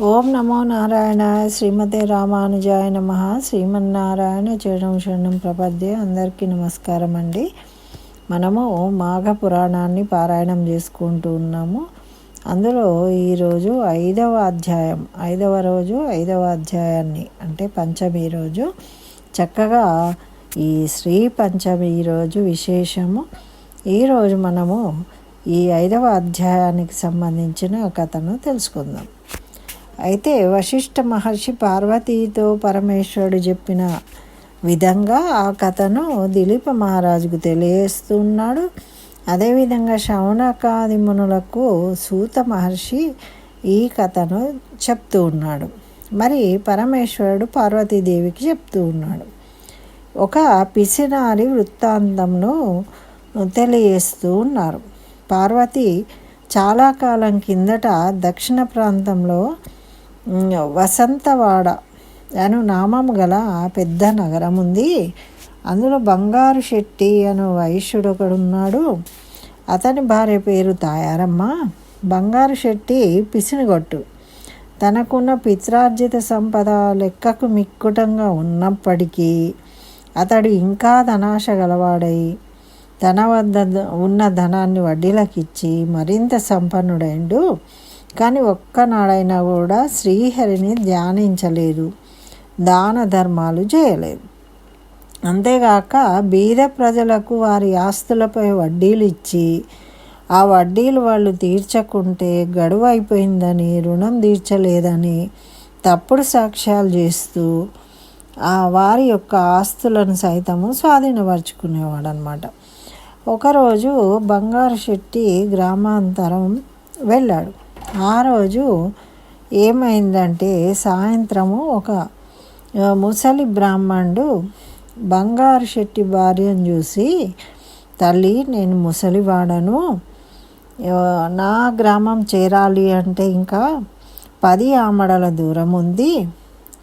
ఓం నమో నారాయణ శ్రీమతే రామానుజాయ నమ. శ్రీమన్నారాయణ చరణం శరణం ప్రపద్య అందరికీ నమస్కారం అండి. మనము మాఘ పురాణాన్ని పారాయణం చేసుకుంటూ ఉన్నాము. అందులో ఈరోజు ఐదవ అధ్యాయం ఐదవ రోజు ఐదవ అధ్యాయాన్ని అంటే పంచమి రోజు. చక్కగా ఈ శ్రీ పంచమి రోజు విశేషము. ఈరోజు మనము ఈ ఐదవ అధ్యాయానికి సంబంధించిన కథను తెలుసుకుందాం. అయితే వశిష్ఠ మహర్షి పార్వతీతో పరమేశ్వరుడు చెప్పిన విధంగా ఆ కథను దిలీప మహారాజుకు తెలియజేస్తున్నాడు. అదేవిధంగా శౌనకాది మునులకు సూత మహర్షి ఈ కథను చెప్తూ ఉన్నాడు. మరి పరమేశ్వరుడు పార్వతీదేవికి చెప్తూ ఉన్నాడు. ఒక పిసినారి వృత్తాంతంను తెలియజేస్తూ ఉన్నారు. పార్వతి చాలా కాలం కిందట దక్షిణ ప్రాంతంలో వసంతవాడ. అను నామం గల పెద్ద నగరం ఉంది. అందులో బంగారు శెట్టి అను వైశ్యుడు ఒకడున్నాడు. అతని భార్య పేరు తాయారమ్మ. బంగారు శెట్టి పిసినిగొట్టు. తనకున్న పిత్రార్జిత సంపద లెక్కకు మిక్కుటంగా ఉన్నప్పటికీ అతడు ఇంకా ధనాశ గలవాడై తన వద్ద ఉన్న ధనాన్ని వడ్డీలకిచ్చి మరింత సంపన్నుడైండు. కానీ ఒక్కనాడైనా కూడా శ్రీహరిని ధ్యానించలేదు. దాన ధర్మాలు చేయలేదు. అంతేగాక బీద ప్రజలకు వారి ఆస్తులపై వడ్డీలు ఇచ్చి ఆ వడ్డీలు వాళ్ళు తీర్చకుంటే గడువు అయిపోయిందని రుణం తీర్చలేదని తప్పుడు సాక్ష్యాలు చేస్తూ ఆ వారి యొక్క ఆస్తులను సైతము స్వాధీనపరుచుకునేవాడు అనమాట ఒకరోజు బంగారు శెట్టి గ్రామాంతరం వెళ్ళాడు. ఆ రోజు ఏమైందంటే సాయంత్రము ఒక ముసలి బ్రాహ్మణుడు బంగారు శెట్టి భార్యను చూసి తల్లి నేను ముసలివాడను. నా గ్రామం చేరాలి అంటే ఇంకా పది ఆమడల దూరం ఉంది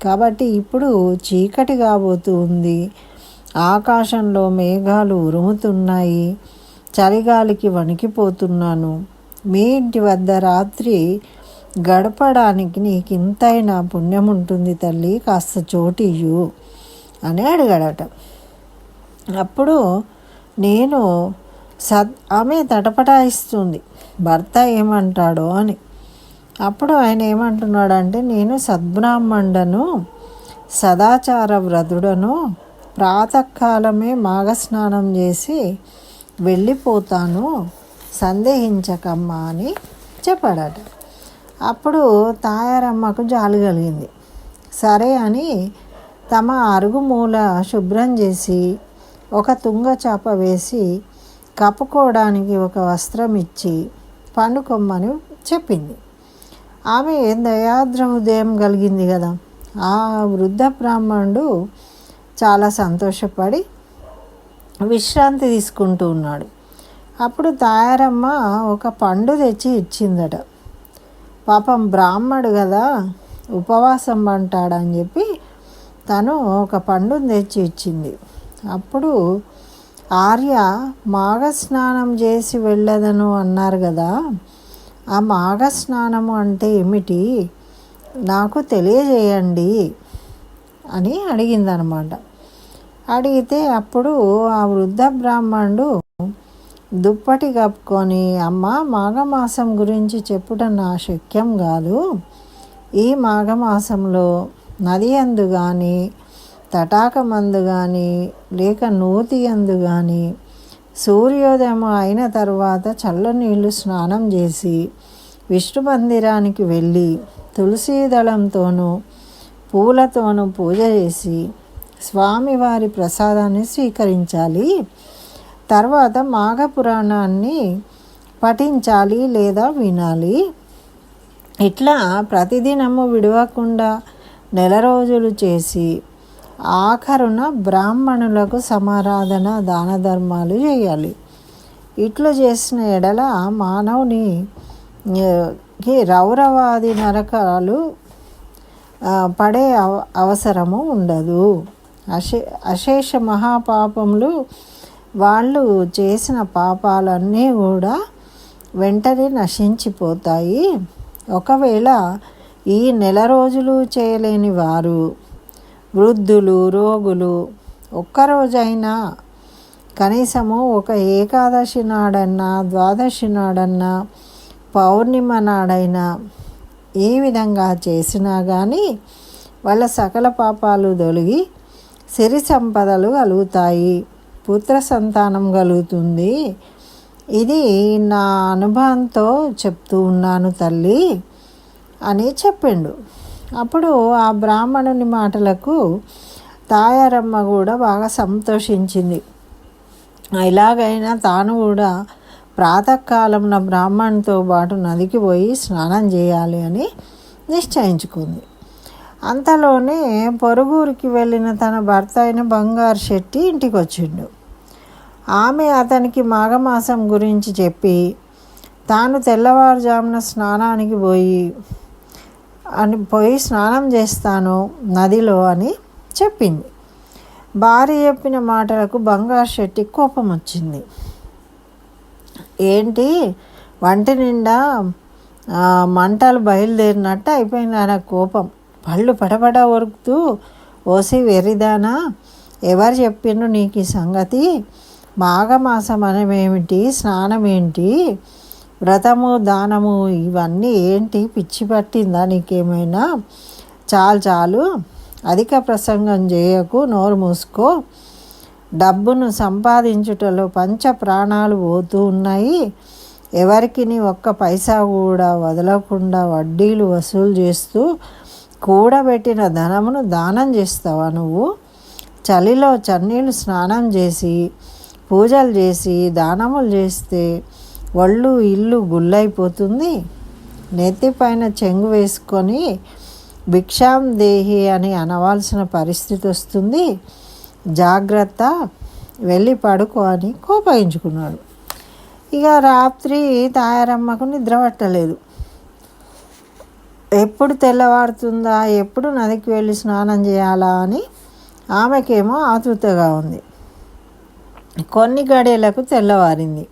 కాబట్టి ఇప్పుడు చీకటి కాబోతూ ఉంది. ఆకాశంలో మేఘాలు ఉరుముతున్నాయి. చలిగాలికి వణికిపోతున్నాను. మీ ఇంటి వద్ద రాత్రి గడపడానికి నీకు ఇంతైనా పుణ్యం ఉంటుంది తల్లి కాస్త చోటు ఇయ్యు అని అడిగాడట. అప్పుడు నేను సద్ ఆమె తటపటాయిస్తుంది భర్త ఏమంటాడో అని. అప్పుడు ఆయన ఏమంటున్నాడంటే నేను సద్బ్రాహ్మణుడను సదాచార వ్రతుడను ప్రాతకాలమే మాఘస్నానం చేసి వెళ్ళిపోతాను సందేహించకమ్మా అని చెప్పాడట. అప్పుడు తాయారమ్మకు జాలి కలిగింది. సరే అని తమ అరుగు మూల శుభ్రం చేసి ఒక తుంగ చాప వేసి కప్పుకోవడానికి ఒక వస్త్రం ఇచ్చి పండుకొమ్మని చెప్పింది. ఆమె దయాద్ర హృదయం కలిగింది కదా. ఆ వృద్ధ బ్రాహ్మణుడు చాలా సంతోషపడి విశ్రాంతి తీసుకుంటూ ఉన్నాడు. అప్పుడు తాయారమ్మ ఒక పండు తెచ్చి ఇచ్చిందట. పాపం బ్రాహ్మడు కదా ఉపవాసం అంటాడని చెప్పి తను ఒక పండుని తెచ్చి ఇచ్చింది. అప్పుడు ఆర్య మాఘస్నానం చేసి వెళ్ళదను అన్నారు కదా. ఆ మాఘస్నానము అంటే ఏమిటి? నాకు తెలియజేయండి అని అడిగిందనమాట. అడిగితే అప్పుడు ఆ వృద్ధ బ్రాహ్మణుడు దుప్పటి కప్పుకొని అమ్మ మాఘమాసం గురించి చెప్పుట నా శక్యం కాదు. ఈ మాఘమాసంలో నది అందు కానీ తటాకమందు కానీ లేక నూతి అందు కానీ సూర్యోదయం అయిన తర్వాత చల్లనీళ్ళు స్నానం చేసి విష్ణు మందిరానికి వెళ్ళి తులసీ దళంతోనూ పూలతోనూ పూజ చేసి స్వామివారి ప్రసాదాన్ని స్వీకరించాలి. తర్వాత మాఘ పురాణాన్ని పఠించాలి లేదా వినాలి. ఇట్లా ప్రతిదినము విడవకుండా నెల రోజులు చేసి ఆఖరున బ్రాహ్మణులకు సమారాధన దాన ధర్మాలు చేయాలి. ఇట్లు చేసిన ఎడల మానవుని రౌరవాది నరకాలు పడే అవసరము ఉండదు. అశే అశేష మహాపాపములు వాళ్ళు చేసిన పాపాలన్నీ కూడా వెంటనే నశించిపోతాయి. ఒకవేళ ఈ నెల రోజులు చేయలేని వారు వృద్ధులు రోగులు ఒక్కరోజైనా కనీసము ఒక ఏకాదశి నాడన్నా ద్వాదశి నాడన్నా పౌర్ణిమ నాడైనా ఏ విధంగా చేసినా కానీ వాళ్ళ సకల పాపాలు తొలగి సిరి సంపదలు కలుగుతాయి పుత్ర సంతానం కలుగుతుంది. ఇది నా అనుభవంతో చెప్తూ ఉన్నాను తల్లి అని చెప్పిండు. అప్పుడు ఆ బ్రాహ్మణుని మాటలకు తాయారమ్మ కూడా బాగా సంతోషించింది. ఇలాగైనా తాను కూడా ప్రాతకాలంన బ్రాహ్మణుతో పాటు నదికి పోయి స్నానం చేయాలి అని నిశ్చయించుకుంది. అంతలోనే పొరుగురికి వెళ్ళిన తన భర్త అయిన బంగారు శెట్టి ఇంటికి వచ్చిండు ఆమె అతనికి మాఘమాసం గురించి చెప్పి తాను తెల్లవారుజామున స్నానానికి పోయి అని పోయి స్నానం చేస్తాను నదిలో అని చెప్పింది. భార్య చెప్పిన మాటలకు బంగారు శెట్టి కోపం వచ్చింది ఏంటి? వంటి నిండా మంటలు బయలుదేరినట్టు అయిపోయింది ఆయన కోపం. పళ్ళు పడపడ వరుకుతూ ఓసి వెర్రిదానా ఎవరు చెప్పిండ్రు నీకు ఈ సంగతి? మాఘమాసం అనేమేమిటి స్నానం ఏంటి వ్రతము దానము ఇవన్నీ ఏంటి? పిచ్చి పట్టిందా నీకేమైనా? చాలు చాలు. అధిక ప్రసంగం చేయకు నోరు మూసుకో. డబ్బును సంపాదించుటలో పంచ ప్రాణాలు పోతూ ఉన్నాయి. ఎవరికి ఒక్క పైసా కూడా వదలకుండా వడ్డీలు వసూలు చేస్తూ కూడబెట్టిన ధనమును దానం చేస్తావా నువ్వు? చలిలో చన్నీళ్ళు స్నానం చేసి పూజలు చేసి దానములు చేస్తే ఒళ్ళు ఇల్లు గుళ్ళైపోతుంది నెత్తిపైన చెంగు వేసుకొని భిక్షాం దేహి అని అనవలసిన పరిస్థితి వస్తుంది. జాగ్రత్త వెళ్ళి పడుకో అని కోపగించుకున్నాడు. ఇక రాత్రి తాయారమ్మకు నిద్ర పట్టలేదు. ఎప్పుడు తెల్లవారుతుందా ఎప్పుడు నదికి వెళ్ళి స్నానం చేయాలా అని ఆమెకేమో ఆతృతగా ఉంది. కొన్ని గడియలకు తెల్లవారింది.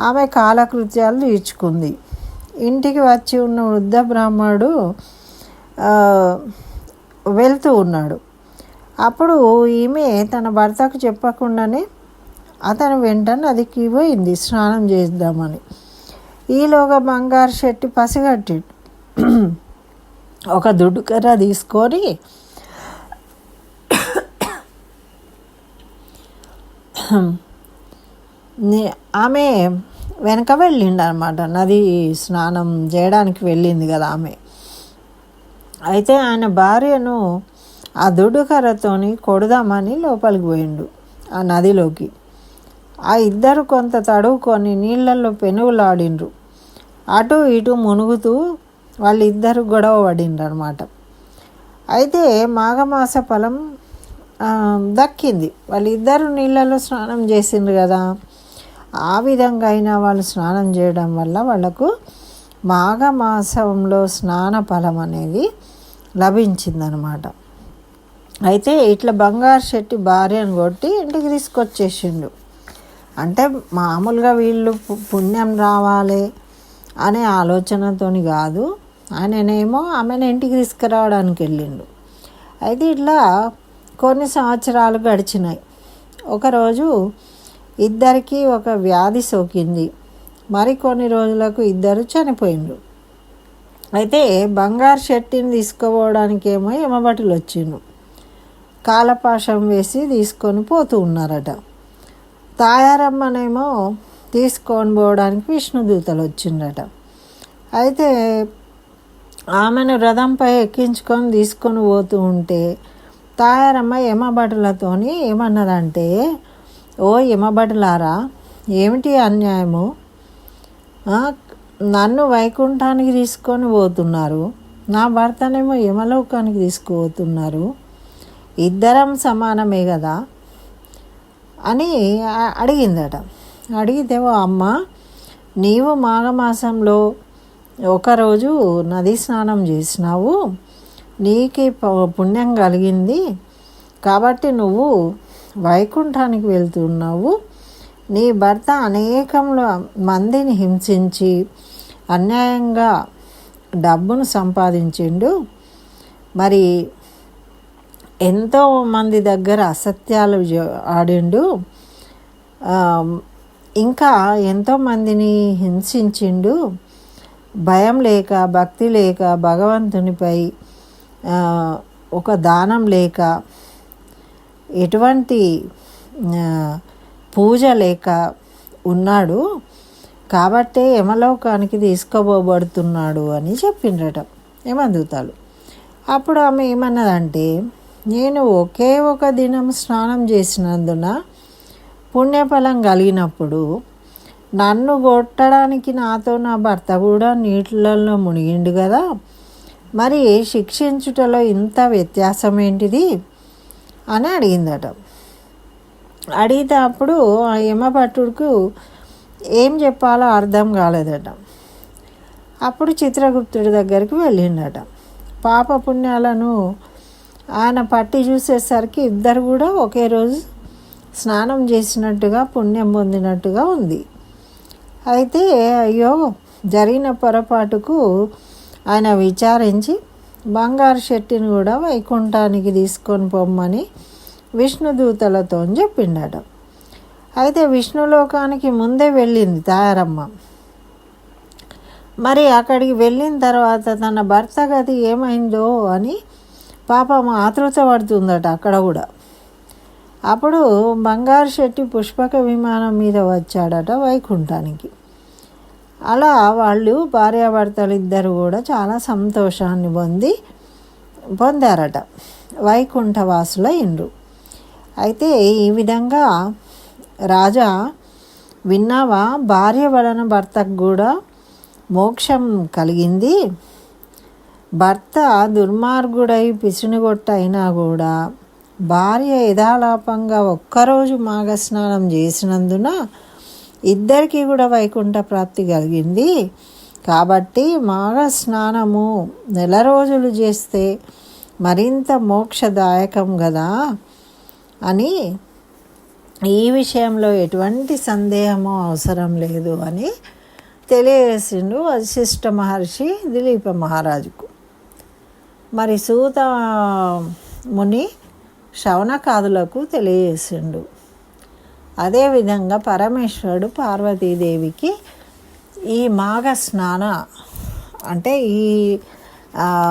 ఆమె కాలకృత్యాలు తీర్చుకుంది. ఇంటికి వచ్చి ఉన్న వృద్ధ బ్రాహ్మణుడు వెళ్తూ ఉన్నాడు. అప్పుడు ఈమె తన భర్తకు చెప్పకుండానే అతను వెంటనే నదికి పోయింది స్నానం చేద్దామని. ఈలోగా బంగారు షెట్టి పసిగట్టి ఒక దుడ్డుకర్ర తీసుకొని ఆమె వెనక వెళ్ళిండు అనమాట నది స్నానం చేయడానికి వెళ్ళింది కదా ఆమె. అయితే ఆయన భార్యను ఆ దుడ్డుకర్రతోని కొడదామని లోపలికి పోయిండు ఆ నదిలోకి. ఆ ఇద్దరు కొంత తడువుకొని నీళ్ళల్లో పెనుగులాడిండ్రు. అటు ఇటు మునుగుతూ వాళ్ళిద్దరు గొడవ పడిండ్రు అనమాట అయితే మాఘమాస ఫలం దక్కింది. వాళ్ళిద్దరు నీళ్ళలో స్నానం చేసిండ్రు కదా. ఆ విధంగా అయినా వాళ్ళు స్నానం చేయడం వల్ల వాళ్ళకు మాఘమాసంలో స్నాన ఫలం అనేది లభించిందనమాట. అయితే ఇట్లా బంగారు శెట్టి భార్యను కొట్టి ఇంటికి తీసుకొచ్చేసిండు. అంటే మామూలుగా వీళ్ళు పుణ్యం రావాలి అనే ఆలోచనతోని కాదు. ఆయననేమో ఆమెను ఇంటికి తీసుకురావడానికి వెళ్ళిండు. అయితే ఇట్లా కొన్ని సంవత్సరాలు గడిచినాయి. ఒకరోజు ఇద్దరికీ ఒక వ్యాధి సోకింది. మరికొన్ని రోజులకు ఇద్దరు చనిపోయిండ్రు. అయితే బంగారు షెట్టిని తీసుకుపోవడానికి ఏమో వచ్చిండ్రు. వచ్చిండు కాలపాశం వేసి తీసుకొని పోతూ ఉన్నారట. తాయారమ్మనేమో తీసుకొని పోవడానికి విష్ణుదూతలు వచ్చిండట అయితే ఆమెను రథంపై ఎక్కించుకొని తీసుకొని పోతూ ఉంటే తాయారమ్మ యమభటులతోని ఏమన్నదంటే ఓ యమభటులారా ఏమిటి అన్యాయము? నన్ను వైకుంఠానికి తీసుకొని పోతున్నారు. నా భర్తనేమో యమలోకానికి తీసుకుపోతున్నారు. ఇద్దరం సమానమే కదా అని అడిగిందట. అడిగితే అమ్మ నీవు మాఘమాసంలో ఒకరోజు నదీ స్నానం చేసినావు. నీకు పుణ్యం కలిగింది. కాబట్టి నువ్వు వైకుంఠానికి వెళ్తున్నావు. నీ భర్త అనేకంలో మందిని హింసించి అన్యాయంగా డబ్బును సంపాదించిండు. మరి ఎంతో మంది దగ్గర అసత్యాలు ఆడిండు. ఇంకా ఎంతోమందిని హింసించిండు. భయం లేక భక్తి లేక భగవంతునిపై ఒక దానం లేక ఎటువంటి పూజ లేక ఉన్నాడు కాబట్టే యమలోకానికి తీసుకోబోబడుతున్నాడు అని చెప్పిండ్రట యమదూతాలు. అప్పుడు ఆమె ఏమన్నదంటే నేను ఒకే ఒక దినం స్నానం చేసినందున పుణ్యఫలం కలిగినప్పుడు నన్ను కొట్టడానికి నాతో నా భర్త కూడా నీటిలలో మునిగిండు కదా మరి శిక్షించుటలో ఇంత వ్యత్యాసం ఏంటిది? అని అడిగిందట. అడిగితే అప్పుడు ఆ యమభట్టుడికి ఏం చెప్పాలో అర్థం కాలేదట. అప్పుడు చిత్రగుప్తుడి దగ్గరికి వెళ్ళిండట. పాప పుణ్యాలను ఆయన పట్టి చూసేసరికి ఇద్దరు కూడా ఒకే రోజు స్నానం చేసినట్టుగా పుణ్యం పొందినట్టుగా ఉంది. అయితే అయ్యో జరిగిన పొరపాటుకు ఆయన విచారించి బంగారు శెట్టిని కూడా వైకుంఠానికి తీసుకొని పొమ్మని విష్ణుదూతలతో చెప్పిండట. అయితే విష్ణులోకానికి ముందే వెళ్ళింది తాయారమ్మ మరి అక్కడికి వెళ్ళిన తర్వాత తన భర్త గది ఏమైందో అని పాపం ఆతృత పడుతుందట అక్కడ కూడా. అప్పుడు బంగారు శెట్టి పుష్పక విమానం మీద వచ్చాడట వైకుంఠానికి. అలా వాళ్ళు భార్యాభర్తలు ఇద్దరు కూడా చాలా సంతోషాన్ని పొంది పొందారట. వైకుంఠవాసుల ఇండ్రు. అయితే ఈ విధంగా రాజా విన్నావా? భార్య వలన భర్తకు కూడా మోక్షం కలిగింది. భర్త దుర్మార్గుడై పిసునుగొట్ట అయినా కూడా భార్య యథాలాపంగా ఒక్కరోజు మాఘస్నానం చేసినందున ఇద్దరికీ కూడా వైకుంఠ ప్రాప్తి కలిగింది. కాబట్టి మాఘ స్నానము నెల రోజులు చేస్తే మరింత మోక్షదాయకం కదా అని ఈ విషయంలో ఎటువంటి సందేహము అవసరం లేదు అని తెలియజేసిండు వశిష్ఠ మహర్షి దిలీప మహారాజుకు. మరి సూత ముని శవనకాదులకు తెలియజేసిండు. అదేవిధంగా పరమేశ్వరుడు పార్వతీదేవికి ఈ మాఘ స్నాన అంటే ఈ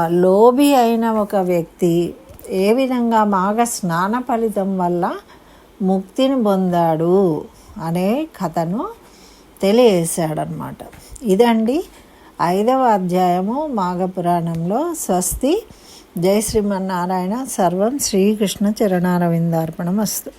లోభి అయిన ఒక వ్యక్తి ఏ విధంగా మాఘ స్నాన ఫలితం వల్ల ముక్తిని పొందాడు అనే కథను తెలియజేశాడనమాట ఇదండి ఐదవ అధ్యాయము మాఘ పురాణంలో స్వస్తి. జై శ్రీమన్నారాయణ. సర్వం శ్రీకృష్ణ చరణారవిందార్పణం అస్తు